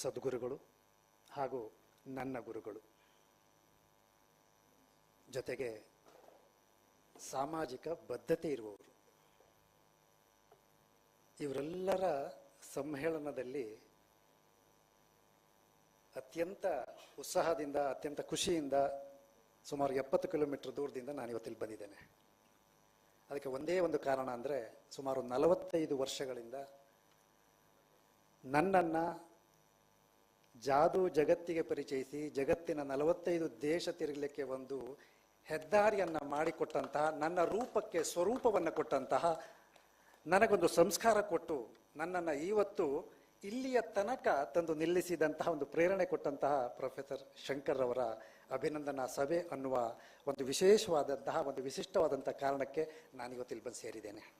ಸದ್ಗುರುಗಳು ಹಾಗೂ ನನ್ನ ಗುರುಗಳು. ಜೊತೆಗೆ ಸಾಮಾಜಿಕ ಬದ್ಧತೆ ಇರುವವರು. ಇವರೆಲ್ಲರ ಸಮ್ಮೇಳನದಲ್ಲಿ ಅತ್ಯಂತ ಉತ್ಸಾಹದಿಂದ, ಅತ್ಯಂತ ಖುಷಿಯಿಂದ ಸುಮಾರು ಎಪ್ಪತ್ತು ಕಿಲೋಮೀಟರ್ ದೂರದಿಂದ ನಾನು ಇವತ್ತಿಲ್ಲಿ ಬಂದಿದ್ದೇನೆ. ಅದಕ್ಕೆ ಒಂದೇ ಒಂದು ಕಾರಣ ಅಂದರೆ ಸುಮಾರು ನಲವತ್ತೈದು ವರ್ಷಗಳಿಂದ ನನ್ನನ್ನು ಜಾದು ಜಗತ್ತಿಗೆ ಪರಿಚಯಿಸಿ ಜಗತ್ತಿನ ನಲವತ್ತೈದು ದೇಶ ತಿರುಗಲಿಕ್ಕೆ ಒಂದು ಹೆದ್ದಾರಿಯನ್ನು ಮಾಡಿಕೊಟ್ಟಂತಹ, ನನ್ನ ರೂಪಕ್ಕೆ ಸ್ವರೂಪವನ್ನು ಕೊಟ್ಟಂತಹ, ನನಗೊಂದು ಸಂಸ್ಕಾರ ಕೊಟ್ಟು, ನನ್ನನ್ನು ಇವತ್ತು ಇಲ್ಲಿಯ ತನಕ ತಂದು ನಿಲ್ಲಿಸಿದಂತಹ ಒಂದು ಪ್ರೇರಣೆ ಕೊಟ್ಟಂತಹ ಪ್ರೊಫೆಸರ್ ಶಂಕರ್ ಅವರ ಅಭಿನಂದನಾ ಸಭೆ ಅನ್ನುವ ಒಂದು ವಿಶೇಷವಾದಂತಹ, ಒಂದು ವಿಶಿಷ್ಟವಾದಂಥ ಕಾರಣಕ್ಕೆ ನಾನು ಇವತ್ತು ಇಲ್ಲಿ ಬಂದು ಸೇರಿದ್ದೇನೆ.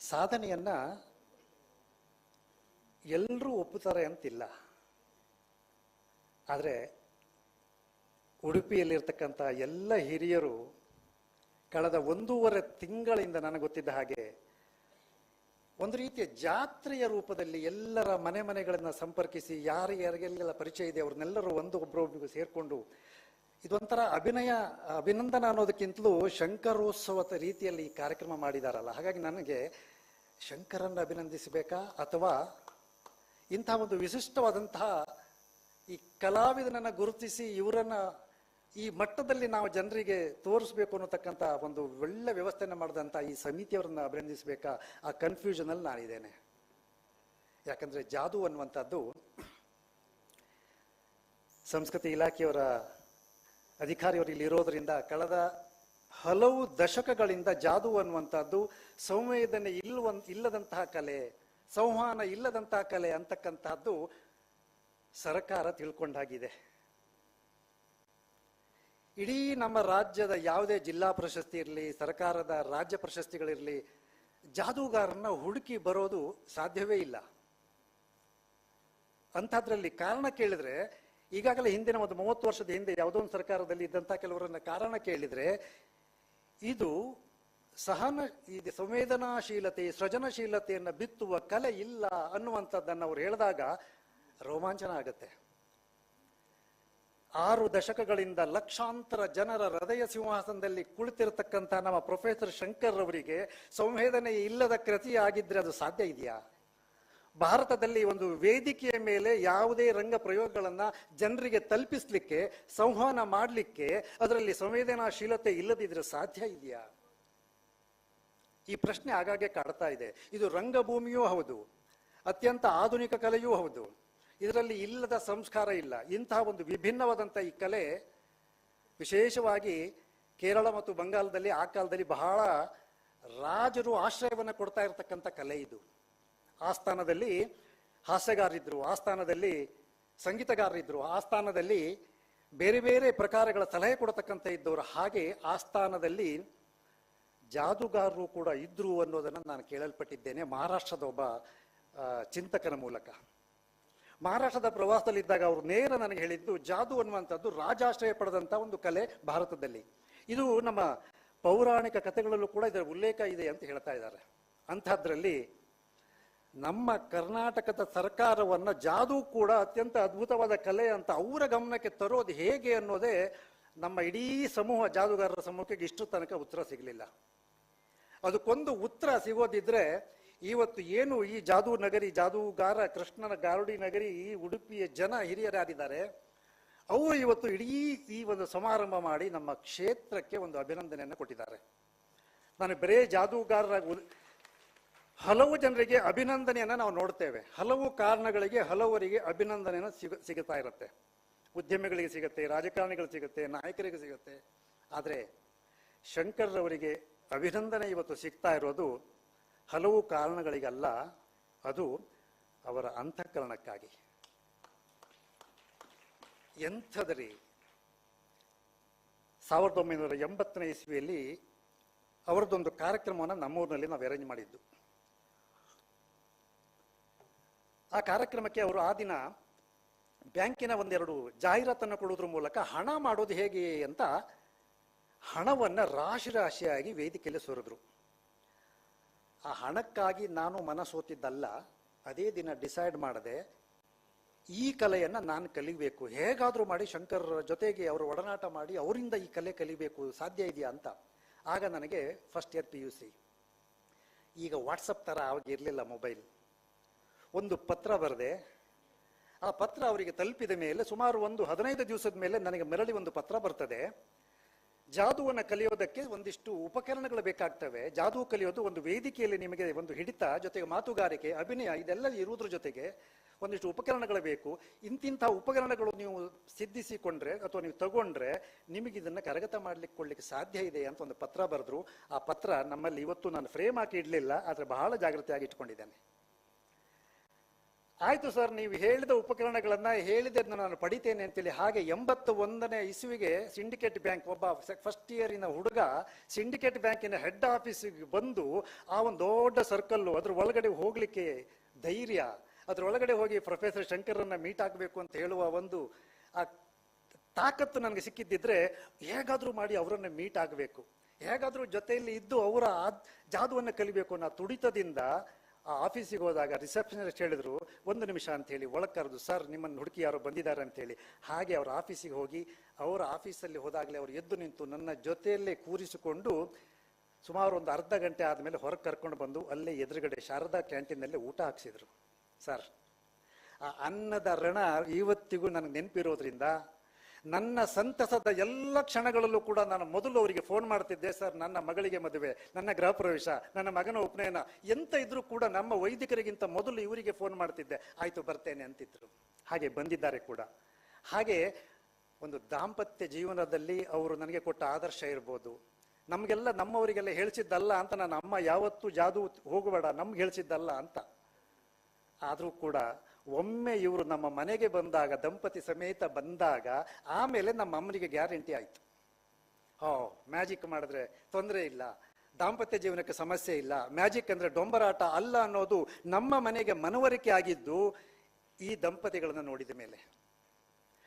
ಸಾಧನೆಯನ್ನ ಎಲ್ಲರೂ ಒಪ್ಪುತ್ತಾರೆ ಅಂತಿಲ್ಲ. ಆದರೆ ಉಡುಪಿಯಲ್ಲಿರ್ತಕ್ಕಂಥ ಎಲ್ಲ ಹಿರಿಯರು ಕಳೆದ ಒಂದೂವರೆ ತಿಂಗಳಿಂದ ನನಗೆ ಗೊತ್ತಿದ್ದ ಹಾಗೆ ಒಂದು ರೀತಿಯ ಜಾತ್ರೆಯ ರೂಪದಲ್ಲಿ ಎಲ್ಲರ ಮನೆ ಮನೆಗಳನ್ನು ಸಂಪರ್ಕಿಸಿ ಯಾರು ಯಾರಿಗೆಲ್ಲ ಪರಿಚಯ ಇದೆ ಅವ್ರನ್ನೆಲ್ಲರೂ ಒಂದು ಒಬ್ಬರೊಬ್ಬರಿಗೂ ಸೇರಿಕೊಂಡು ಇದೊಂಥರ ಅಭಿನಯ, ಅಭಿನಂದನ ಅನ್ನೋದಕ್ಕಿಂತಲೂ ಶಂಕರೋತ್ಸವದ ರೀತಿಯಲ್ಲಿ ಈ ಕಾರ್ಯಕ್ರಮ ಮಾಡಿದಾರಲ್ಲ. ಹಾಗಾಗಿ ನನಗೆ ಶಂಕರನ್ನು ಅಭಿನಂದಿಸಬೇಕಾ ಅಥವಾ ಇಂತಹ ಒಂದು ವಿಶಿಷ್ಟವಾದಂತಹ ಈ ಕಲಾವಿದನನ್ನು ಗುರುತಿಸಿ ಇವರನ್ನು ಈ ಮಟ್ಟದಲ್ಲಿ ನಾವು ಜನರಿಗೆ ತೋರಿಸ್ಬೇಕು ಅನ್ನತಕ್ಕಂಥ ಒಂದು ಒಳ್ಳೆ ವ್ಯವಸ್ಥೆಯನ್ನು ಮಾಡಿದಂಥ ಈ ಸಮಿತಿಯವರನ್ನು ಅಭಿನಂದಿಸಬೇಕಾ? ಆ ಕನ್ಫ್ಯೂಷನಲ್ಲಿ ನಾನಿದ್ದೇನೆ. ಯಾಕಂದರೆ ಜಾದು ಅನ್ನುವಂಥದ್ದು ಸಂಸ್ಕೃತಿ ಇಲಾಖೆಯವರ ಅಧಿಕಾರಿಯವರು ಇಲ್ಲಿ ಇರೋದರಿಂದ ಕಳೆದ ಹಲವು ದಶಕಗಳಿಂದ ಜಾದು ಅನ್ನುವಂಥದ್ದು ಸಂವೇದನೆ ಇಲ್ಲವಂತ ಇಲ್ಲದಂತಹ ಕಲೆ ಸಂವಹನ ಇಲ್ಲದಂತಹ ಕಲೆ ಅಂತಕ್ಕಂತಹದ್ದು ಸರಕಾರ ತಿಳ್ಕೊಂಡಾಗಿದೆ. ಇಡೀ ನಮ್ಮ ರಾಜ್ಯದ ಯಾವುದೇ ಜಿಲ್ಲಾ ಪ್ರಶಸ್ತಿ ಇರಲಿ, ಸರ್ಕಾರದ ರಾಜ್ಯ ಪ್ರಶಸ್ತಿಗಳಿರಲಿ, ಜಾದೂಗಾರನ್ನ ಹುಡುಕಿ ಬರೋದು ಸಾಧ್ಯವೇ ಇಲ್ಲ. ಅಂಥದ್ರಲ್ಲಿ ಕಾರಣ ಕೇಳಿದ್ರೆ, ಈಗಾಗಲೇ ಹಿಂದಿನ ಒಂದು ಮೂವತ್ತು ವರ್ಷದ ಹಿಂದೆ ಯಾವುದೋ ಒಂದು ಸರ್ಕಾರದಲ್ಲಿ ಇದ್ದಂಥ ಕೆಲವರನ್ನ ಕಾರಣ ಕೇಳಿದ್ರೆ, ಇದು ಸಹನ ಇದು ಸಂವೇದನಾಶೀಲತೆ, ಸೃಜನಶೀಲತೆಯನ್ನು ಬಿತ್ತುವ ಕಲೆ ಇಲ್ಲ ಅನ್ನುವಂಥದ್ದನ್ನು ಅವ್ರು ಹೇಳಿದಾಗ ರೋಮಾಂಚನ ಆಗುತ್ತೆ. ಆರು ದಶಕಗಳಿಂದ ಲಕ್ಷಾಂತರ ಜನರ ಹೃದಯ ಸಿಂಹಾಸನದಲ್ಲಿ ಕುಳಿತಿರತಕ್ಕಂಥ ನಮ್ಮ ಪ್ರೊಫೆಸರ್ ಶಂಕರ್ ಅವರಿಗೆ ಸಂವೇದನೆ ಇಲ್ಲದ ಕೃತಿ ಆಗಿದ್ರೆ ಅದು ಸಾಧ್ಯ ಇದೆಯಾ? ಭಾರತದಲ್ಲಿ ಒಂದು ವೇದಿಕೆಯ ಮೇಲೆ ಯಾವುದೇ ರಂಗ ಪ್ರಯೋಗಗಳನ್ನು ಜನರಿಗೆ ತಲುಪಿಸ್ಲಿಕ್ಕೆ, ಸಂವಹನ ಮಾಡಲಿಕ್ಕೆ, ಅದರಲ್ಲಿ ಸಂವೇದನಾಶೀಲತೆ ಇಲ್ಲದಿದ್ರೆ ಸಾಧ್ಯ ಇದೆಯಾ? ಈ ಪ್ರಶ್ನೆ ಆಗಾಗ್ಗೆ ಕಾಡ್ತಾ ಇದೆ. ಇದು ರಂಗಭೂಮಿಯೂ ಹೌದು, ಅತ್ಯಂತ ಆಧುನಿಕ ಕಲೆಯೂ ಹೌದು. ಇದರಲ್ಲಿ ಇಲ್ಲದ ಸಂಸ್ಕಾರ ಇಲ್ಲ. ಇಂತಹ ಒಂದು ವಿಭಿನ್ನವಾದಂಥ ಈ ಕಲೆ ವಿಶೇಷವಾಗಿ ಕೇರಳ ಮತ್ತು ಬಂಗಾಲದಲ್ಲಿ ಆ ಕಾಲದಲ್ಲಿ ಬಹಳ ರಾಜರು ಆಶ್ರಯವನ್ನು ಕೊಡ್ತಾ ಇರತಕ್ಕಂಥ ಕಲೆ ಇದು. ಆಸ್ಥಾನದಲ್ಲಿ ಸ್ಥಾನದಲ್ಲಿ ಆಸ್ಥಾನದಲ್ಲಿ ಆ ಆಸ್ಥಾನದಲ್ಲಿ ಬೇರೆ ಬೇರೆ ಪ್ರಕಾರಗಳ ಸಲಹೆ ಕೊಡತಕ್ಕಂಥ ಇದ್ದವರು. ಹಾಗೆ ಆಸ್ಥಾನದಲ್ಲಿ ಜಾದುಗಾರರು ಕೂಡ ಇದ್ರು ಅನ್ನೋದನ್ನು ನಾನು ಕೇಳಲ್ಪಟ್ಟಿದ್ದೇನೆ ಮಹಾರಾಷ್ಟ್ರದ ಒಬ್ಬ ಚಿಂತಕನ ಮೂಲಕ. ಮಹಾರಾಷ್ಟ್ರದ ಪ್ರವಾಸದಲ್ಲಿದ್ದಾಗ ಅವರು ನೇರ ನನಗೆ ಹೇಳಿದ್ದು ಜಾದು ಅನ್ನುವಂಥದ್ದು ರಾಜಾಶ್ರಯ ಪಡೆದಂಥ ಒಂದು ಕಲೆ ಭಾರತದಲ್ಲಿ. ಇದು ನಮ್ಮ ಪೌರಾಣಿಕ ಕಥೆಗಳಲ್ಲೂ ಕೂಡ ಇದರ ಉಲ್ಲೇಖ ಇದೆ ಅಂತ ಹೇಳ್ತಾ ಇದ್ದಾರೆ. ಅಂಥದ್ರಲ್ಲಿ ನಮ್ಮ ಕರ್ನಾಟಕದ ಸರ್ಕಾರವನ್ನ ಜಾದು ಕೂಡ ಅತ್ಯಂತ ಅದ್ಭುತವಾದ ಕಲೆ ಅಂತ ಅವರ ಗಮನಕ್ಕೆ ತರೋದು ಹೇಗೆ ಅನ್ನೋದೇ ನಮ್ಮ ಇಡೀ ಸಮೂಹ ಜಾದುಗಾರರ ಸಮೂಹಕ್ಕೆ ಇಷ್ಟು ತನಕ ಉತ್ತರ ಸಿಗಲಿಲ್ಲ. ಅದಕ್ಕೊಂದು ಉತ್ತರ ಸಿಗೋದಿದ್ರೆ, ಇವತ್ತು ಏನು ಈ ಜಾದೂ ನಗರಿ, ಜಾದೂಗಾರ ಕೃಷ್ಣನ ಗಾರುಡಿ ನಗರಿ ಈ ಉಡುಪಿಯ ಜನ ಹಿರಿಯರಾಗಿದ್ದಾರೆ. ಅವರು ಇವತ್ತು ಇಡೀ ಈ ಒಂದು ಸಮಾರಂಭ ಮಾಡಿ ನಮ್ಮ ಕ್ಷೇತ್ರಕ್ಕೆ ಒಂದು ಅಭಿನಂದನೆಯನ್ನು ಕೊಟ್ಟಿದ್ದಾರೆ. ನಾನು ಬರೇ ಜಾದೂಗಾರರ ಹಲವು ಜನರಿಗೆ ಅಭಿನಂದನೆಯನ್ನು ನಾವು ನೋಡ್ತೇವೆ. ಹಲವು ಕಾರಣಗಳಿಗೆ ಹಲವರಿಗೆ ಅಭಿನಂದನೆಯನ್ನು ಸಿಗ, ಸಿಗುತ್ತಾ ಇರುತ್ತೆ. ಉದ್ಯಮಿಗಳಿಗೆ ಸಿಗುತ್ತೆ, ರಾಜಕಾರಣಿಗಳಿಗೆ ಸಿಗುತ್ತೆ, ನಾಯಕರಿಗೆ ಸಿಗುತ್ತೆ. ಆದರೆ ಶಂಕರ್ ಅವರಿಗೆ ಅಭಿನಂದನೆ ಇವತ್ತು ಸಿಗ್ತಾ ಇರೋದು ಹಲವು ಕಾರಣಗಳಿಗಲ್ಲ, ಅದು ಅವರ ಅಂತಃಕರಣಕ್ಕಾಗಿ. ಎಂಥದರಿ? ಸಾವಿರದ ಒಂಬೈನೂರ ಎಂಬತ್ತನೇ ಇಸ್ವಿಯಲ್ಲಿ ಅವರದ್ದೊಂದು ಕಾರ್ಯಕ್ರಮವನ್ನು ನಮ್ಮೂರಿನಲ್ಲಿ ನಾವು ಅರೇಂಜ್ ಮಾಡಿದ್ದು. ಆ ಕಾರ್ಯಕ್ರಮಕ್ಕೆ ಅವರು ಆ ದಿನ ಬ್ಯಾಂಕಿನ ಒಂದೆರಡು ಜಾಹೀರಾತನ್ನು ಕೊಡುವುದ್ರ ಮೂಲಕ ಹಣ ಮಾಡೋದು ಹೇಗೆ ಅಂತ ಹಣವನ್ನು ರಾಶಿ ರಾಶಿಯಾಗಿ ವೇದಿಕೆಯಲ್ಲಿ ಸುರಿದ್ರು. ಆ ಹಣಕ್ಕಾಗಿ ನಾನು ಮನಸೋತಿದ್ದಲ್ಲ, ಅದೇ ದಿನ ಡಿಸೈಡ್ ಮಾಡದೆ ಈ ಕಲೆಯನ್ನು ನಾನು ಕಲಿಬೇಕು. ಹೇಗಾದರೂ ಮಾಡಿ ಶಂಕರ್ ಜೊತೆಗೆ ಅವರು ಒಡನಾಟ ಮಾಡಿ ಅವರಿಂದ ಈ ಕಲೆ ಕಲಿಬೇಕು, ಸಾಧ್ಯ ಇದೆಯಾ ಅಂತ. ಆಗ ನನಗೆ first year P U C ಈಗ ವಾಟ್ಸಪ್ ಥರ ಅವಾಗ ಇರಲಿಲ್ಲ ಮೊಬೈಲ್ ಒಂದು ಪತ್ರ ಬರೆದೆ. ಆ ಪತ್ರ ಅವರಿಗೆ ತಲುಪಿದ ಮೇಲೆ ಸುಮಾರು ಒಂದು ಹದಿನೈದು ದಿವಸದ ಮೇಲೆ ನನಗೆ ಮರಳಿ ಒಂದು ಪತ್ರ ಬರ್ತದೆ. ಜಾದುವನ್ನು ಕಲಿಯೋದಕ್ಕೆ ಒಂದಿಷ್ಟು ಉಪಕರಣಗಳು ಬೇಕಾಗ್ತವೆ. ಜಾದು ಕಲಿಯೋದು ಒಂದು ವೇದಿಕೆಯಲ್ಲಿ ನಿಮಗೆ ಒಂದು ಹಿಡಿತ, ಜೊತೆಗೆ ಮಾತುಗಾರಿಕೆ, ಅಭಿನಯ, ಇದೆಲ್ಲ ಇರುವುದ್ರ ಜೊತೆಗೆ ಒಂದಿಷ್ಟು ಉಪಕರಣಗಳು ಬೇಕು. ಇಂತಿಂಥ ಉಪಕರಣಗಳು ನೀವು ಸಿದ್ಧಿಸಿಕೊಂಡ್ರೆ ಅಥವಾ ನೀವು ತಗೊಂಡ್ರೆ ನಿಮಗೆ ಇದನ್ನು ಕರಗತ ಮಾಡ್ಲಿಕ್ಕೆ ಕೊಡ್ಲಿಕ್ಕೆ ಸಾಧ್ಯ ಇದೆ ಅಂತ ಒಂದು ಪತ್ರ ಬರೆದ್ರು. ಆ ಪತ್ರ ನಮ್ಮಲ್ಲಿ ಇವತ್ತು ನಾನು ಫ್ರೇಮ್ ಹಾಕಿ ಇಡಲಿಲ್ಲ ಆದರೆ ಬಹಳ ಜಾಗೃತಿಯಾಗಿ ಇಟ್ಕೊಂಡಿದ್ದೇನೆ. ಆಯ್ತು ಸರ್, ನೀವು ಹೇಳಿದ ಉಪಕರಣಗಳನ್ನ ಹೇಳಿದ್ದನ್ನು ನಾನು ಪಡಿತೇನೆ ಅಂತೇಳಿ. ಹಾಗೆ ಎಂಬತ್ತ ಒಂದನೇ ಇಸುವಿಗೆ ಸಿಂಡಿಕೇಟ್ ಬ್ಯಾಂಕ್ ಒಬ್ಬ ಫಸ್ಟ್ ಇಯರಿನ ಹುಡುಗ ಸಿಂಡಿಕೇಟ್ ಬ್ಯಾಂಕಿನ ಹೆಡ್ ಆಫೀಸಿಗೆ ಬಂದು ಆ ಒಂದು ದೊಡ್ಡ ಸರ್ಕಲ್ಲು ಅದ್ರ ಒಳಗಡೆ ಹೋಗ್ಲಿಕ್ಕೆ ಧೈರ್ಯ, ಅದ್ರ ಒಳಗಡೆ ಹೋಗಿ ಪ್ರೊಫೆಸರ್ ಶಂಕರನ್ನ ಮೀಟ್ ಆಗಬೇಕು ಅಂತ ಹೇಳುವ ಒಂದು ಆ ತಾಕತ್ತು ನನಗೆ ಸಿಕ್ಕಿದ್ದಿದ್ರೆ ಹೇಗಾದರೂ ಮಾಡಿ ಅವರನ್ನ ಮೀಟ್ ಆಗಬೇಕು. ಹೇಗಾದರೂ ಜೊತೆಯಲ್ಲಿ ಇದ್ದು ಅವರ ಜಾದುವನ್ನು ಕಲಿಬೇಕು ಅನ್ನೋ ತುಡಿತದಿಂದ ಆ ಆಫೀಸಿಗೆ ಹೋದಾಗ ರಿಸೆಪ್ಷನಿಸ್ಟ್ ಹೇಳಿದ್ರು, ಒಂದು ನಿಮಿಷ ಅಂತ ಹೇಳಿ ಒಳಗೆ ಕರೆದು ಸರ್, ನಿಮ್ಮನ್ನು ಹುಡುಕಿ ಯಾರು ಬಂದಿದ್ದಾರೆ ಅಂತ ಹೇಳಿ ಹಾಗೆ ಅವರ ಆಫೀಸಿಗೆ ಹೋಗಿ, ಅವರ ಆಫೀಸಲ್ಲಿ ಹೋದಾಗಲೇ ಅವರು ಎದ್ದು ನಿಂತು ನನ್ನ ಜೊತೆಯಲ್ಲೇ ಕೂರಿಸಿಕೊಂಡು ಸುಮಾರು ಒಂದು ಅರ್ಧ ಗಂಟೆ ಆದಮೇಲೆ ಹೊರಗೆ ಕರ್ಕೊಂಡು ಬಂದು ಅಲ್ಲೇ ಎದುರುಗಡೆ ಶಾರದಾ ಕ್ಯಾಂಟೀನಲ್ಲಿ ಊಟ ಹಾಕ್ಸಿದ್ರು. ಸರ್, ಆ ಅನ್ನದ ಋಣ ಇವತ್ತಿಗೂ ನನಗೆ ನೆನಪಿರೋದ್ರಿಂದ ನನ್ನ ಸಂತಸದ ಎಲ್ಲ ಕ್ಷಣಗಳಲ್ಲೂ ಕೂಡ ನಾನು ಮೊದಲು ಅವರಿಗೆ ಫೋನ್ ಮಾಡ್ತಿದ್ದೆ, ಸರ್, ನನ್ನ ಮಗಳಿಗೆ ಮದುವೆ, ನನ್ನ ಗೃಹ ಪ್ರವೇಶ, ನನ್ನ ಮಗನ ಉಪನಯನ, ಎಂತ ಇದ್ರೂ ಕೂಡ ನಮ್ಮ ವೈದಿಕರಿಗಿಂತ ಮೊದಲು ಇವರಿಗೆ ಫೋನ್ ಮಾಡ್ತಿದ್ದೆ. ಆಯ್ತು, ಬರ್ತೇನೆ, ಅಂತಿದ್ರು. ಹಾಗೆ ಬಂದಿದ್ದಾರೆ ಕೂಡ. ಹಾಗೆ ಒಂದು ದಾಂಪತ್ಯ ಜೀವನದಲ್ಲಿ ಅವರು ನನಗೆ ಕೊಟ್ಟ ಆದರ್ಶ ಇರ್ಬೋದು. ನಮಗೆಲ್ಲ ನಮ್ಮವರಿಗೆಲ್ಲ ಹೇಳಿಸಿದ್ದಲ್ಲ ಅಂತ ನನ್ನ ಅಮ್ಮ ಯಾವತ್ತೂ ಜಾದು ಹೋಗಬೇಡ, ನಮ್ಗೆ ಹೇಳಿಸಿದ್ದಲ್ಲ ಅಂತ. ಆದರೂ ಕೂಡ ಒಮ್ಮೆ ಇವರು ನಮ್ಮ ಮನೆಗೆ ಬಂದಾಗ, ದಂಪತಿ ಸಮೇತ ಬಂದಾಗ, ಆಮೇಲೆ ನಮ್ಮ ಅಮ್ಮನಿಗೆ ಗ್ಯಾರಂಟಿ ಆಯ್ತು. ಹೋ, ಮ್ಯಾಜಿಕ್ ಮಾಡಿದ್ರೆ ತೊಂದರೆ ಇಲ್ಲ, ದಾಂಪತ್ಯ ಜೀವನಕ್ಕೆ ಸಮಸ್ಯೆ ಇಲ್ಲ, ಮ್ಯಾಜಿಕ್ ಅಂದ್ರೆ ಡೊಂಬರಾಟ ಅಲ್ಲ ಅನ್ನೋದು ನಮ್ಮ ಮನೆಗೆ ಮನವರಿಕೆ ಆಗಿದ್ದು ಈ ದಂಪತಿಗಳನ್ನು ನೋಡಿದ ಮೇಲೆ.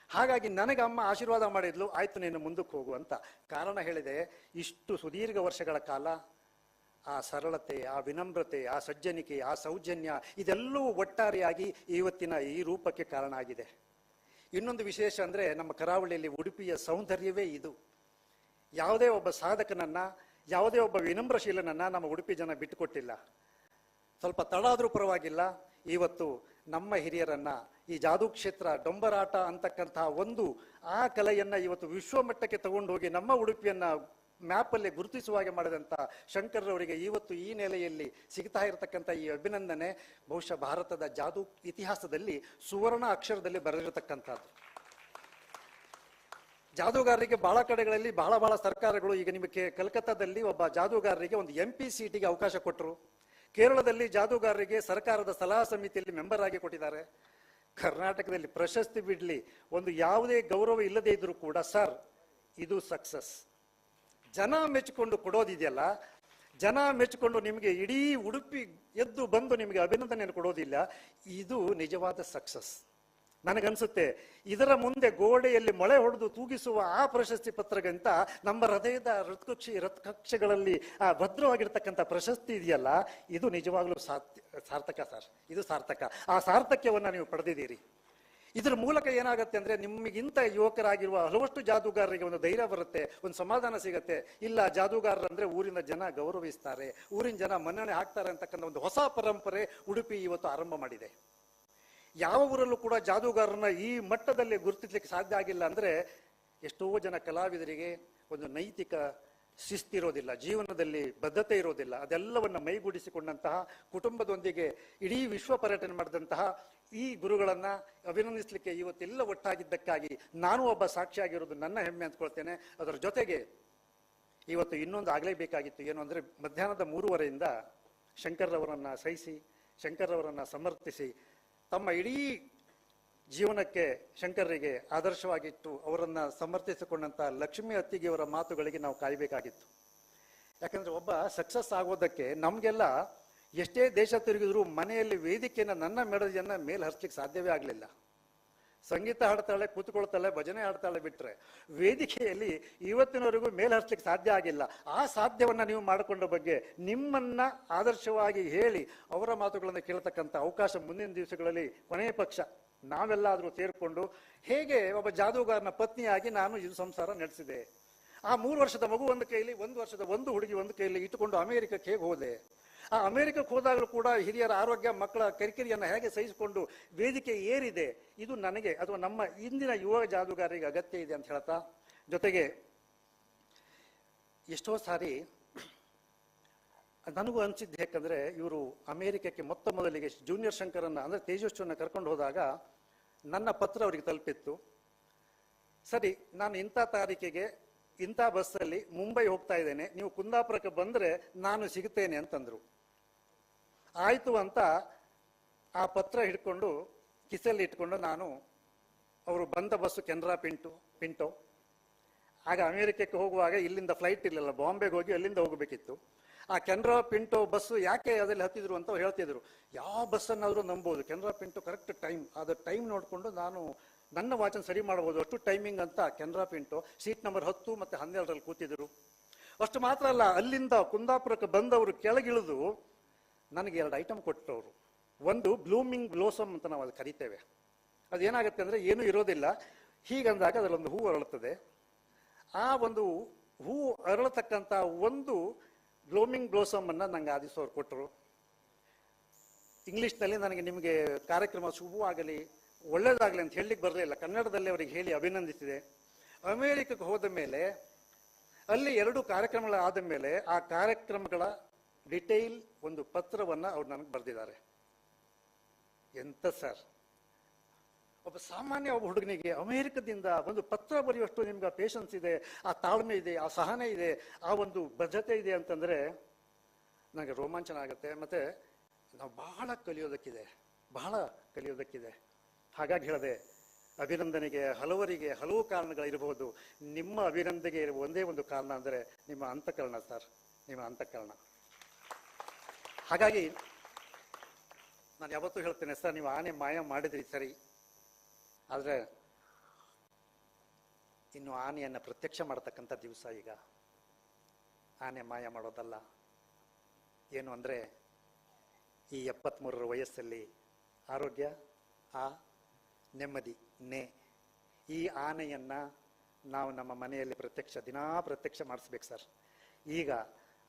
ಹಾಗಾಗಿ ನನಗೆ ಅಮ್ಮ ಆಶೀರ್ವಾದ ಮಾಡಿದ್ಲು, ಆಯ್ತು ನೀನು ಮುಂದಕ್ಕೆ ಹೋಗು ಅಂತ. ಕಾರಣ ಹೇಳಿದೆ, ಇಷ್ಟು ಸುದೀರ್ಘ ವರ್ಷಗಳ ಕಾಲ ಆ ಸರಳತೆ, ಆ ವಿನಮ್ರತೆ, ಆ ಸಜ್ಜನಿಕೆ, ಆ ಸೌಜನ್ಯ ಇದೆಲ್ಲವೂ ಒಟ್ಟಾರೆಯಾಗಿ ಇವತ್ತಿನ ಈ ರೂಪಕ್ಕೆ ಕಾರಣ ಆಗಿದೆ. ಇನ್ನೊಂದು ವಿಶೇಷ ಅಂದರೆ ನಮ್ಮ ಕರಾವಳಿಯಲ್ಲಿ ಉಡುಪಿಯ ಸೌಂದರ್ಯವೇ ಇದು. ಯಾವುದೇ ಒಬ್ಬ ಸಾಧಕನನ್ನು, ಯಾವುದೇ ಒಬ್ಬ ವಿನಮ್ರಶೀಲನನ್ನು ನಮ್ಮ ಉಡುಪಿ ಜನ ಬಿಟ್ಟುಕೊಟ್ಟಿಲ್ಲ. ಸ್ವಲ್ಪ ತಡಾದರೂ ಪರವಾಗಿಲ್ಲ, ಇವತ್ತು ನಮ್ಮ ಹಿರಿಯರನ್ನ ಈ ಜಾದೂ ಕ್ಷೇತ್ರ ಡೊಂಬರಾಟ ಅಂತಕ್ಕಂತಹ ಒಂದು ಆ ಕಲೆಯನ್ನು ಇವತ್ತು ವಿಶ್ವಮಟ್ಟಕ್ಕೆ ತಗೊಂಡು ಹೋಗಿ ನಮ್ಮ ಉಡುಪಿಯನ್ನ ಮ್ಯಾಪಲ್ಲಿ ಗುರುತಿಸುವ ಹಾಗೆ ಮಾಡಿದಂತ ಶಂಕರ್ ಅವರಿಗೆ ಇವತ್ತು ಈ ನೆಲೆಯಲ್ಲಿ ಸಿಗ್ತಾ ಇರತಕ್ಕಂಥ ಈ ಅಭಿನಂದನೆ, ಬಹುಶಃ ಭಾರತದ ಜಾದೂ ಇತಿಹಾಸದಲ್ಲಿ ಸುವರ್ಣ ಅಕ್ಷರದಲ್ಲಿ ಬರೆದಿರತಕ್ಕಂಥದ್ದು. ಜಾದೂಗಾರರಿಗೆ ಬಹಳ ಕಡೆಗಳಲ್ಲಿ ಬಹಳ ಬಹಳ ಸರ್ಕಾರಗಳು, ಈಗ ನಿಮಗೆ ಕಲ್ಕತ್ತಾದಲ್ಲಿ ಒಬ್ಬ ಜಾದೂಗಾರರಿಗೆ ಒಂದು ಎಂ ಪಿ ಸೀಟಿಗೆ ಅವಕಾಶ ಕೊಟ್ಟರು ಕೇರಳದಲ್ಲಿ ಜಾದೂಗಾರರಿಗೆ ಸರ್ಕಾರದ ಸಲಹಾ ಸಮಿತಿಯಲ್ಲಿ ಮೆಂಬರ್ ಆಗಿ ಕೊಟ್ಟಿದ್ದಾರೆ. ಕರ್ನಾಟಕದಲ್ಲಿ ಪ್ರಶಸ್ತಿ ಬಿಡ್ಲಿ. ಒಂದು ಯಾವುದೇ ಗೌರವ ಇಲ್ಲದೇ ಇದ್ದರೂ ಕೂಡ, ಸರ್, ಇದು ಸಕ್ಸಸ್ ಜನ ಮೆಚ್ಚಿಕೊಂಡು ಕೊಡೋದಿದೆಯಲ್ಲ ಜನ ಮೆಚ್ಚಿಕೊಂಡು ನಿಮಗೆ ಇಡೀ ಉಡುಪಿ ಎದ್ದು ಬಂದು ನಿಮಗೆ ಅಭಿನಂದನೆಯನ್ನು ಕೊಡೋದಿಲ್ಲ, ಇದು ನಿಜವಾದ ಸಕ್ಸಸ್ ನನಗನ್ಸುತ್ತೆ, ಇದರ ಮುಂದೆ ಗೋಡೆಯಲ್ಲಿ ಮೊಳೆ ಹೊಡೆದು ತೂಗಿಸುವ ಆ ಪ್ರಶಸ್ತಿ ಪತ್ರಕ್ಕಿಂತ ನಮ್ಮ ಹೃದಯದ ಹೃತ್ಕಕ್ಷಿ, ಹೃತ್ಕಕ್ಷಗಳಲ್ಲಿ, ಆ, ಭದ್ರವಾಗಿರ್ತಕ್ಕಂಥ ಪ್ರಶಸ್ತಿ ಇದೆಯಲ್ಲ, ಇದು ನಿಜವಾಗ್ಲೂ ಸಾರ್ಥ್ ಸಾರ್ಥಕ ಸರ್. ಇದು ಸಾರ್ಥಕ. ಆ ಸಾರ್ಥಕ್ಯವನ್ನು ನೀವು ಪಡೆದಿದ್ದೀರಿ. ಇದ್ರ ಮೂಲಕ ಏನಾಗುತ್ತೆ ಅಂದ್ರೆ ನಿಮಗಿಂತ ಯುವಕರಾಗಿರುವ ಹಲವಷ್ಟು ಜಾದೂಗಾರರಿಗೆ ಒಂದು ಧೈರ್ಯ ಬರುತ್ತೆ, ಒಂದು ಸಮಾಧಾನ ಸಿಗುತ್ತೆ. ಇಲ್ಲ ಜಾದೂಗಾರರಂದ್ರೆ ಊರಿನ ಜನ ಗೌರವಿಸ್ತಾರೆ. ಊರಿನ ಜನ ಮನ್ನಣೆ ಹಾಕ್ತಾರೆ ಅಂತಕ್ಕಂಥ ಒಂದು ಹೊಸ ಪರಂಪರೆ ಉಡುಪಿ ಇವತ್ತು ಆರಂಭ ಮಾಡಿದೆ. ಯಾವ ಊರಲ್ಲೂ ಕೂಡ ಜಾದೂಗಾರರನ್ನ ಈ ಮಟ್ಟದಲ್ಲಿ ಗುರುತಿಸ್ಲಿಕ್ಕೆ ಸಾಧ್ಯ ಆಗಿಲ್ಲ ಅಂದ್ರೆ ಎಷ್ಟೋ ಜನ ಕಲಾವಿದರಿಗೆ ಒಂದು ನೈತಿಕ ಶಿಸ್ತಿರೋದಿಲ್ಲ, ಜೀವನದಲ್ಲಿ ಬದ್ಧತೆ ಇರೋದಿಲ್ಲ. ಅದೆಲ್ಲವನ್ನ ಮೈಗೂಡಿಸಿಕೊಂಡಂತಹ ಕುಟುಂಬದೊಂದಿಗೆ ಇಡೀ ವಿಶ್ವ ಪರ್ಯಟನೆ ಮಾಡಿದಂತಹ ಈ ಗುರುಗಳನ್ನ ಅಭಿನಂದಿಸಲಿಕ್ಕೆ ಇವತ್ತೆಲ್ಲ ಒಟ್ಟಾಗಿದ್ದಕ್ಕಾಗಿ ನಾನು ಒಬ್ಬ ಸಾಕ್ಷಿಯಾಗಿರೋದು ನನ್ನ ಹೆಮ್ಮೆ ಅಂದ್ಕೊಳ್ತೇನೆ. ಅದರ ಜೊತೆಗೆ ಇವತ್ತು ಇನ್ನೊಂದು ಆಗಲೇಬೇಕಾಗಿತ್ತು ಏನು ಅಂದರೆ ಮಧ್ಯಾಹ್ನದ ಮೂರುವರೆಯಿಂದ ಶಂಕರ್ರವರನ್ನ ಸಹಿಸಿ, ಶಂಕರ್ರವರನ್ನ ಸಮರ್ಥಿಸಿ, ತಮ್ಮ ಇಡೀ ಜೀವನಕ್ಕೆ ಶಂಕರರಿಗೆ ಆದರ್ಶವಾಗಿಟ್ಟು ಅವರನ್ನು ಸಮರ್ಥಿಸಿಕೊಂಡಂಥ ಲಕ್ಷ್ಮೀ ಅತ್ತಿಗೆಯವರ ಮಾತುಗಳಿಗೆ ನಾವು ಕಾಯಬೇಕಾಗಿತ್ತು. ಯಾಕಂದರೆ ಒಬ್ಬ ಸಕ್ಸಸ್ ಆಗೋದಕ್ಕೆ ನಮ್ಗೆಲ್ಲ ಎಷ್ಟೇ ದೇಶ ತಿರುಗಿದ್ರು ಮನೆಯಲ್ಲಿ ವೇದಿಕೆಯನ್ನು ನನ್ನ ಮೆಡದಿಯನ್ನು ಮೇಲೆ ಹರಿಸ್ಲಿಕ್ಕೆ ಸಾಧ್ಯವೇ ಆಗಲಿಲ್ಲ. ಸಂಗೀತ ಹಾಡ್ತಾಳೆ, ಕೂತ್ಕೊಳ್ತಾಳೆ, ಭಜನೆ ಹಾಡ್ತಾಳೆ ಬಿಟ್ರೆ ವೇದಿಕೆಯಲ್ಲಿ ಇವತ್ತಿನವರೆಗೂ ಮೇಲೆ ಹರಿಸ್ಲಿಕ್ಕೆ ಸಾಧ್ಯ ಆಗಿಲ್ಲ. ಆ ಸಾಧ್ಯವನ್ನ ನೀವು ಮಾಡಿಕೊಂಡ ಬಗ್ಗೆ ನಿಮ್ಮನ್ನ ಆದರ್ಶವಾಗಿ ಹೇಳಿ ಅವರ ಮಾತುಗಳನ್ನು ಕೇಳ್ತಕ್ಕಂಥ ಅವಕಾಶ ಮುಂದಿನ ದಿವಸಗಳಲ್ಲಿ ಕೊನೆಯ ಪಕ್ಷ ನಾವೆಲ್ಲಾದರೂ ಸೇರಿಕೊಂಡು ಹೇಗೆ ಒಬ್ಬ ಜಾದೂಗಾರನ ಪತ್ನಿಯಾಗಿ ನಾನು ಇದು ಸಂಸಾರ ನಡೆಸಿದೆ. ಆ ಮೂರು ವರ್ಷದ ಮಗು ಒಂದು ಕೈಲಿ, ಒಂದು ವರ್ಷದ ಒಂದು ಹುಡುಗಿ ಒಂದು ಕೈಲಿ ಇಟ್ಟುಕೊಂಡು ಅಮೆರಿಕಕ್ಕೆ ಹೇಗೆ ಹೋದೆ? ಆ ಅಮೆರಿಕಕ್ಕೆ ಹೋದಾಗಲೂ ಕೂಡ ಹಿರಿಯರ ಆರೋಗ್ಯ ಮಕ್ಕಳ ಕಿರಿಕಿರಿಯನ್ನು ಹೇಗೆ ಸಹಿಸಿಕೊಂಡು ವೇದಿಕೆ ಏರಿದೆ, ಇದು ನನಗೆ ಅಥವಾ ನಮ್ಮ ಇಂದಿನ ಯುವ ಜಾದೂಗಾರರಿಗೆ ಅಗತ್ಯ ಇದೆ ಅಂತ ಹೇಳ್ತಾ, ಜೊತೆಗೆ ಎಷ್ಟೋ ಸಾರಿ ನನಗೂ ಅನಿಸಿದ್ದು ಯಾಕಂದರೆ ಇವರು ಅಮೇರಿಕಕ್ಕೆ ಮೊತ್ತ ಮೊದಲಿಗೆ ಜೂನಿಯರ್ ಶಂಕರನ್ನು, ಅಂದರೆ ತೇಜಸ್ವಿಯನ್ನು ಕರ್ಕೊಂಡು ಹೋದಾಗ ನನ್ನ ಪತ್ರ ಅವರಿಗೆ ತಲುಪಿತ್ತು. ಸರಿ, ನಾನು ಇಂಥ ತಾರೀಕಿಗೆ, ಇಂಥ ಬಸ್ಸಲ್ಲಿ ಮುಂಬೈ ಹೋಗ್ತಾ ಇದ್ದೇನೆ, ನೀವು ಕುಂದಾಪುರಕ್ಕೆ ಬಂದರೆ ನಾನು ಸಿಗುತ್ತೇನೆ ಅಂತಂದ್ರು. ಆಯ್ತು ಅಂತ ಆ ಪತ್ರ ಹಿಡ್ಕೊಂಡು ಕಿಸಲ್ಲಿ ಇಟ್ಕೊಂಡು ನಾನು ಅವರು ಬಂದ ಬಸ್ಸು ಕೆನರಾ ಪಿಂಟು, ಪಿಂಟೋ. ಆಗ ಅಮೆರಿಕಕ್ಕೆ ಹೋಗುವಾಗ ಇಲ್ಲಿಂದ ಫ್ಲೈಟ್ ಇರಲಿಲ್ಲ, ಬಾಂಬೆಗೆ ಹೋಗಿ ಅಲ್ಲಿಂದ ಹೋಗಬೇಕಿತ್ತು. ಆ ಕೆನರಾ ಪಿಂಟೋ ಬಸ್ಸು ಯಾಕೆ ಅದರಲ್ಲಿ ಹತ್ತಿದ್ರು ಅಂತ ಹೇಳ್ತಿದ್ರು. ಯಾವ ಬಸ್ಸನ್ನಾದರೂ ನಂಬೋದು, ಕೆನರಾ ಪಿಂಟೋ ಕರೆಕ್ಟ್ ಟೈಮ್ ಅದು ಟೈಮ್ ನೋಡಿಕೊಂಡು ನಾನು ನನ್ನ ವಾಚನ್ ಸರಿ ಮಾಡಬಹುದು ಅಷ್ಟು ಟೈಮಿಂಗ್ ಅಂತ ಕೆನರಾ ಪಿಂಟೋ ಸೀಟ್ ನಂಬರ್ ಹತ್ತು ಮತ್ತೆ ಹನ್ನೆರಡರಲ್ಲಿ ಕೂತಿದ್ರು. ಅಷ್ಟು ಮಾತ್ರ ಅಲ್ಲ, ಅಲ್ಲಿಂದ ಕುಂದಾಪುರಕ್ಕೆ ಬಂದವರು ಕೆಳಗಿಳಿದು ನನಗೆ ಎರಡು ಐಟಮ್ ಕೊಟ್ಟವರು. ಒಂದು ಬ್ಲೂಮಿಂಗ್ ಬ್ಲೋಸಮ್ ಅಂತ ನಾವು ಅದು ಕರಿತೇವೆ. ಅದೇನಾಗುತ್ತೆ ಅಂದರೆ ಏನೂ ಇರೋದಿಲ್ಲ. ಹೀಗಂದಾಗ ಅದರಲ್ಲೊಂದು ಹೂ ಅರಳುತ್ತದೆ. ಆ ಒಂದು ಹೂ ಅರಳತಕ್ಕಂಥ ಒಂದು ಬ್ಲೂಮಿಂಗ್ ಬ್ಲೋಸಮ್ ಅನ್ನ ನಂಗೆ ಆದಿಸೋರು ಕೊಟ್ಟರು. ಇಂಗ್ಲೀಷ್ನಲ್ಲಿ ನನಗೆ ನಿಮಗೆ ಕಾರ್ಯಕ್ರಮ ಶುಭವಾಗಲಿ, ಒಳ್ಳೇದಾಗಲಿ ಅಂತ ಹೇಳಲಿಕ್ಕೆ ಬರಲಿಲ್ಲ ಕನ್ನಡದಲ್ಲಿ ಅವರಿಗೆ ಹೇಳಿ ಅಭಿನಂದಿಸಿದೆ. ಅಮೇರಿಕಕ್ಕೆ ಹೋದ ಮೇಲೆ, ಅಲ್ಲಿ ಎರಡು ಕಾರ್ಯಕ್ರಮಗಳಾದ ಮೇಲೆ ಆ ಕಾರ್ಯಕ್ರಮಗಳ ಡಿಟೈಲ್ ಒಂದು ಪತ್ರವನ್ನ ಅವ್ರು ನನಗೆ ಬರೆದಿದ್ದಾರೆ. ಎಂತ ಸರ್? ಒಬ್ಬ ಸಾಮಾನ್ಯ ಒಬ್ಬ ಹುಡುಗನಿಗೆ ಅಮೆರಿಕದಿಂದ ಒಂದು ಪತ್ರ ಬರೆಯುವಷ್ಟು ನಿಮ್ಗೆ ಆ ಪೇಷನ್ಸ್ ಇದೆ, ಆ ತಾಳ್ಮೆ ಇದೆ, ಆ ಸಹನೆ ಇದೆ, ಆ ಒಂದು ಬದ್ಧತೆ ಇದೆ ಅಂತಂದ್ರೆ ನನಗೆ ರೋಮಾಂಚನ ಆಗುತ್ತೆ. ಮತ್ತೆ ನಾವು ಬಹಳ ಕಲಿಯೋದಕ್ಕಿದೆ ಬಹಳ ಕಲಿಯೋದಕ್ಕಿದೆ. ಹಾಗಾಗಿ ಹೇಳಿದೆ, ಅಭಿನಂದನೆಗೆ, ಹಲವರಿಗೆ ಹಲವು ಕಾರಣಗಳಿರಬಹುದು. ನಿಮ್ಮ ಅಭಿನಂದನೆಗೆ ಇರುವ ಒಂದೇ ಒಂದು ಕಾರಣ ಅಂದರೆ ನಿಮ್ಮ ಅಂತಃಕರಣ ಸರ್. ನಿಮ್ಮ ಅಂತಃಕರಣ. ಹಾಗಾಗಿ ನಾನು ಯಾವತ್ತೂ ಹೇಳ್ತೇನೆ ಸರ್, ನೀವು ಆನೆ ಮಾಯ ಮಾಡಿದ್ರಿ ಸರಿ. ಆದರೆ ಇನ್ನು ಆನೆಯನ್ನು ಪ್ರತ್ಯಕ್ಷ ಮಾಡತಕ್ಕಂಥ ದಿವಸ ಈಗ. ಆನೆ ಮಾಯ ಮಾಡೋದಲ್ಲ. ಏನು ಅಂದರೆ ಈ ಎಪ್ಪತ್ತ್ಮೂರರ ವಯಸ್ಸಲ್ಲಿ ಆರೋಗ್ಯ, ಆ ನೆಮ್ಮದಿ, ನೇ. ಈ ಆನೆಯನ್ನು ನಾವು ನಮ್ಮ ಮನೆಯಲ್ಲಿ ಪ್ರತ್ಯಕ್ಷ, ದಿನಾ ಪ್ರತ್ಯಕ್ಷ ಮಾಡಿಸ್ಬೇಕು ಸರ್. ಈಗ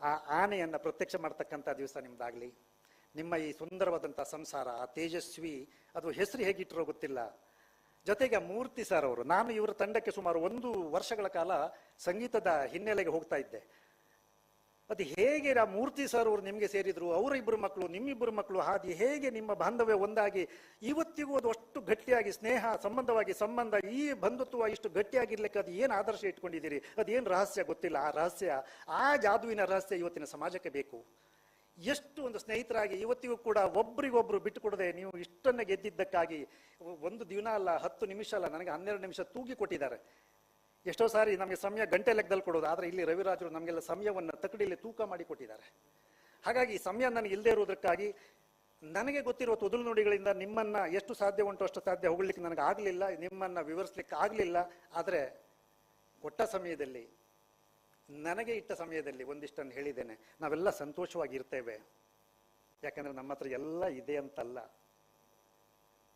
ಆ ಆನೆಯನ್ನು ಪ್ರತ್ಯಕ್ಷ ಮಾಡ್ತಕ್ಕಂಥ ದಿವಸ ನಿಮ್ದಾಗಲಿ. ನಿಮ್ಮ ಈ ಸುಂದರವಾದಂಥ ಸಂಸಾರ, ಆ ತೇಜಸ್ವಿ, ಅದು ಹೆಸರು ಹೇಗಿಟ್ಟಿರೋ ಗೊತ್ತಿಲ್ಲ. ಜೊತೆಗೆ ಮೂರ್ತಿ ಸರ್ ಅವರು, ನಾನು ಇವರ ತಂಡಕ್ಕೆ ಸುಮಾರು ಒಂದು ವರ್ಷಗಳ ಕಾಲ ಸಂಗೀತದ ಹಿನ್ನೆಲೆಗೆ ಹೋಗ್ತಾ ಇದ್ದೆ. ಅದು ಹೇಗೆ ಆ ಮೂರ್ತಿ ಸರ್ ಅವರು ನಿಮಗೆ ಸೇರಿದ್ರು ಅವರ ಇಬ್ಬರು ಮಕ್ಕಳು ನಿಮ್ಮಿಬ್ಬರು ಮಕ್ಕಳು ಹಾದಿ ಹೇಗೆ ನಿಮ್ಮ ಬಾಂಧವ್ಯ ಒಂದಾಗಿ, ಇವತ್ತಿಗೂ ಅದು ಅಷ್ಟು ಗಟ್ಟಿಯಾಗಿ ಸ್ನೇಹ, ಸಂಬಂಧವಾಗಿ ಸಂಬಂಧ, ಈ ಬಂಧುತ್ವ ಇಷ್ಟು ಗಟ್ಟಿಯಾಗಿರ್ಲಿಕ್ಕೆ ಅದು ಏನು ಆದರ್ಶ ಇಟ್ಕೊಂಡಿದ್ದೀರಿ? ಅದೇನು ರಹಸ್ಯ ಗೊತ್ತಿಲ್ಲ. ಆ ರಹಸ್ಯ, ಆ ಜಾದುವಿನ ರಹಸ್ಯ ಇವತ್ತಿನ ಸಮಾಜಕ್ಕೆ ಬೇಕು. ಎಷ್ಟು ಒಂದು ಸ್ನೇಹಿತರಾಗಿ ಇವತ್ತಿಗೂ ಕೂಡ ಒಬ್ರಿಗೊಬ್ರು ಬಿಟ್ಟುಕೊಡದೆ ನೀವು ಇಷ್ಟನ್ನ ಗೆದ್ದಿದ್ದಕ್ಕಾಗಿ, ಒಂದು ದಿನ ಅಲ್ಲ, ಹತ್ತು ನಿಮಿಷ ಅಲ್ಲ, ನನಗೆ ಹನ್ನೆರಡು ನಿಮಿಷ ತೂಗಿ ಕೊಟ್ಟಿದ್ದಾರೆ ಎಷ್ಟೋ ಸಾರಿ ನಮಗೆ ಸಮಯ ಗಂಟೆ ಲೆಕ್ಕದಲ್ಲಿ ಕೊಡೋದು, ಆದರೆ ಇಲ್ಲಿ ರವಿರಾಜರು ನಮಗೆಲ್ಲ ಸಮಯವನ್ನು ತಕಡಿಯಲ್ಲಿ ತೂಕ ಮಾಡಿ ಕೊಟ್ಟಿದ್ದಾರೆ. ಹಾಗಾಗಿ ಸಮಯ ನನಗೆ ಇಲ್ಲದೆ ಇರೋದಕ್ಕಾಗಿ ನನಗೆ ಗೊತ್ತಿರುವ ತೊದಲು ನುಡಿಗಳಿಂದ ನಿಮ್ಮನ್ನ ಎಷ್ಟು ಸಾಧ್ಯ ಉಂಟು ಅಷ್ಟು ಸಾಧ್ಯ ಹೋಗ್ಲಿಕ್ಕೆ ನನಗೆ ಆಗಲಿಲ್ಲ, ನಿಮ್ಮನ್ನ ವಿವರಿಸ್ಲಿಕ್ಕೆ ಆಗಲಿಲ್ಲ, ಆದರೆ ಕೊಟ್ಟ ಸಮಯದಲ್ಲಿ, ನನಗೆ ಇಟ್ಟ ಸಮಯದಲ್ಲಿ ಒಂದಿಷ್ಟನ್ನು ಹೇಳಿದ್ದೇನೆ. ನಾವೆಲ್ಲ ಸಂತೋಷವಾಗಿ ಇರ್ತೇವೆ. ಯಾಕಂದ್ರೆ ನಮ್ಮ ಹತ್ರ ಎಲ್ಲ ಇದೆ ಅಂತಲ್ಲ.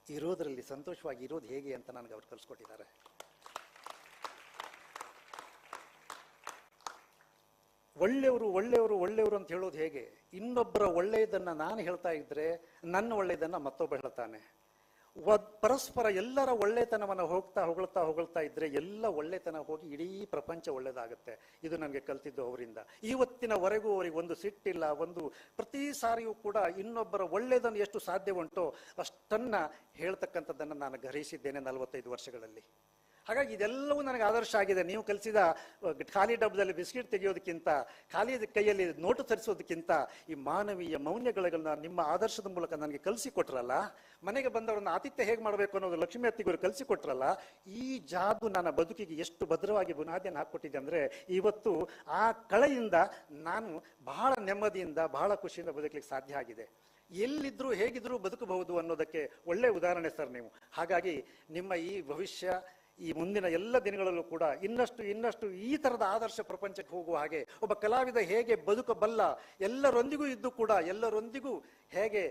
ಇರೋದರಲ್ಲಿ ಸಂತೋಷವಾಗಿ ಇರೋದು ಹೇಗೆ ಅಂತ ನನಗೆ ಅವ್ರು ಕಲಿಸ್ಕೊಟ್ಟಿದ್ದಾರೆ. ಒಳ್ಳೆಯವರು ಒಳ್ಳೆಯವರು ಒಳ್ಳೆಯವರು ಅಂತ ಹೇಳೋದು ಹೇಗೆ? ಇನ್ನೊಬ್ಬರ ಒಳ್ಳೆಯದನ್ನ ನಾನು ಹೇಳ್ತಾ ಇದ್ದರೆ ನನ್ನ ಒಳ್ಳೆಯದನ್ನ ಮತ್ತೊಬ್ಬ ಹೇಳ್ತಾನೆ. ಪರಸ್ಪರ ಎಲ್ಲರ ಒಳ್ಳೆತನವನ್ನು ಹೋಗ್ತಾ ಹೊಗಳ್ತಾ ಹೊಗಳ್ತಾ ಇದ್ರೆ ಎಲ್ಲ ಒಳ್ಳೆತನ ಹೋಗಿ ಇಡೀ ಪ್ರಪಂಚ ಒಳ್ಳೇದಾಗುತ್ತೆ. ಇದು ನನಗೆ ಕಲ್ತಿದ್ದು ಅವರಿಂದ. ಇವತ್ತಿನವರೆಗೂ ಅವರಿಗೆ ಒಂದು ಸಿಟ್ಟಿಲ್ಲ, ಒಂದು ಪ್ರತಿ ಸಾರಿಯೂ ಕೂಡ ಇನ್ನೊಬ್ಬರ ಒಳ್ಳೆಯದನ್ನು ಎಷ್ಟು ಸಾಧ್ಯ ಉಂಟೋ ಅಷ್ಟನ್ನ ಹೇಳ್ತಕ್ಕಂಥದ್ದನ್ನು ನಾನು ಗ್ರಹಿಸಿದ್ದೇನೆ ನಲವತ್ತೈದು ವರ್ಷಗಳಲ್ಲಿ. ಹಾಗಾಗಿ ಇದೆಲ್ಲವೂ ನನಗೆ ಆದರ್ಶ ಆಗಿದೆ. ನೀವು ಕಲಿಸಿದ ಖಾಲಿ ಡಬ್ಬದಲ್ಲಿ ಬಿಸ್ಕಿಟ್ ತೆಗೆಯೋದಕ್ಕಿಂತ, ಖಾಲಿ ಕೈಯಲ್ಲಿ ನೋಟು ತರಿಸೋದಕ್ಕಿಂತ ಈ ಮಾನವೀಯ ಮೌಲ್ಯಗಳನ್ನ ನಿಮ್ಮ ಆದರ್ಶದ ಮೂಲಕ ನನಗೆ ಕಲಿಸಿಕೊಟ್ರಲ್ಲ, ಮನೆಗೆ ಬಂದವರನ್ನ ಆತಿಥ್ಯ ಹೇಗೆ ಮಾಡಬೇಕು ಅನ್ನೋದು ಲಕ್ಷ್ಮೀ ಅತ್ತಿಗರು ಕಲಿಸಿಕೊಟ್ರಲ್ಲ, ಈ ಜಾದು ನನ್ನ ಬದುಕಿಗೆ ಎಷ್ಟು ಭದ್ರವಾಗಿ ಬುನಾದಿಯನ್ನು ಹಾಕ್ಕೊಟ್ಟಿದೆ ಅಂದರೆ ಇವತ್ತು ಆ ಕಳೆಯಿಂದ ನಾನು ಬಹಳ ನೆಮ್ಮದಿಯಿಂದ, ಬಹಳ ಖುಷಿಯಿಂದ ಬದುಕಲಿಕ್ಕೆ ಸಾಧ್ಯ ಆಗಿದೆ. ಎಲ್ಲಿದ್ದರೂ ಹೇಗಿದ್ರೂ ಬದುಕಬಹುದು ಅನ್ನೋದಕ್ಕೆ ಒಳ್ಳೆ ಉದಾಹರಣೆ ಸರ್ ನೀವು. ಹಾಗಾಗಿ ನಿಮ್ಮ ಈ ಭವಿಷ್ಯ ಈ ಮುಂದಿನ ಎಲ್ಲ ದಿನಗಳಲ್ಲೂ ಕೂಡ ಇನ್ನಷ್ಟು ಇನ್ನಷ್ಟು ಈ ತರದ ಆದರ್ಶ ಪ್ರಪಂಚಕ್ಕೆ ಹೋಗುವ ಹಾಗೆ, ಒಬ್ಬ ಕಲಾವಿದ ಹೇಗೆ ಬದುಕಬಲ್ಲ ಎಲ್ಲರೊಂದಿಗೂ ಇದ್ದು ಕೂಡ ಎಲ್ಲರೊಂದಿಗೂ ಹೇಗೆ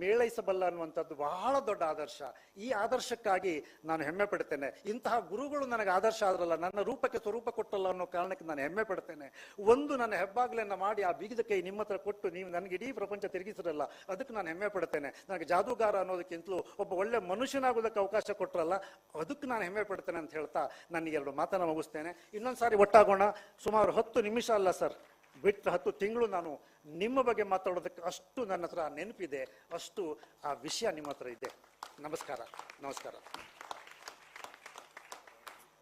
ಮೇಳೈಸಬಲ್ಲ ಅನ್ನುವಂಥದ್ದು ಬಹಳ ದೊಡ್ಡ ಆದರ್ಶ. ಈ ಆದರ್ಶಕ್ಕಾಗಿ ನಾನು ಹೆಮ್ಮೆ ಪಡ್ತೇನೆ. ಇಂತಹ ಗುರುಗಳು ನನಗೆ ಆದರ್ಶ ಆದ್ರಲ್ಲ, ನನ್ನ ರೂಪಕ್ಕೆ ಸ್ವರೂಪ ಕೊಟ್ಟಲ್ಲ ಅನ್ನೋ ಕಾರಣಕ್ಕೆ ನಾನು ಹೆಮ್ಮೆ ಪಡ್ತೇನೆ. ಒಂದು ನನ್ನ ಹೆಬ್ಬಾಗಲನ್ನು ಮಾಡಿ ಆ ಬೀಗದ ಕೈ ನಿಮ್ಮ ಹತ್ರ ಕೊಟ್ಟು ನೀವು ನನಗೆ ಇಡೀ ಪ್ರಪಂಚ ತಿರುಗಿಸಿರಲ್ಲ, ಅದಕ್ಕೆ ನಾನು ಹೆಮ್ಮೆ ಪಡ್ತೇನೆ. ನನಗೆ ಜಾದೂಗಾರ ಅನ್ನೋದಕ್ಕಿಂತಲೂ ಒಬ್ಬ ಒಳ್ಳೆ ಮನುಷ್ಯನಾಗೋದಕ್ಕೆ ಅವಕಾಶ ಕೊಟ್ಟರಲ್ಲ ಅದಕ್ಕೆ ನಾನು ಹೆಮ್ಮೆ ಪಡ್ತೇನೆ ಅಂತ ಹೇಳ್ತಾ ನಾನು ಎರಡು ಮಾತನ್ನು ಮುಗಿಸ್ತೇನೆ. ಇನ್ನೊಂದು ಸಾರಿ ಒಟ್ಟಾಗೋಣ. ಸುಮಾರು ಹತ್ತು ನಿಮಿಷ ಅಲ್ಲ ಸರ್. ಬಿಟ್ಟು ಹತ್ತು ತಿಂಗಳು ನಾನು ನಿಮ್ಮ ಬಗ್ಗೆ ಮಾತಾಡೋದಕ್ಕೆ ಅಷ್ಟು ನನ್ನ ಹತ್ರ ನೆನಪಿದೆ, ಅಷ್ಟು ಆ ವಿಷಯ ನಿಮ್ಮ ಹತ್ರ ಇದೆ. ನಮಸ್ಕಾರ ನಮಸ್ಕಾರ.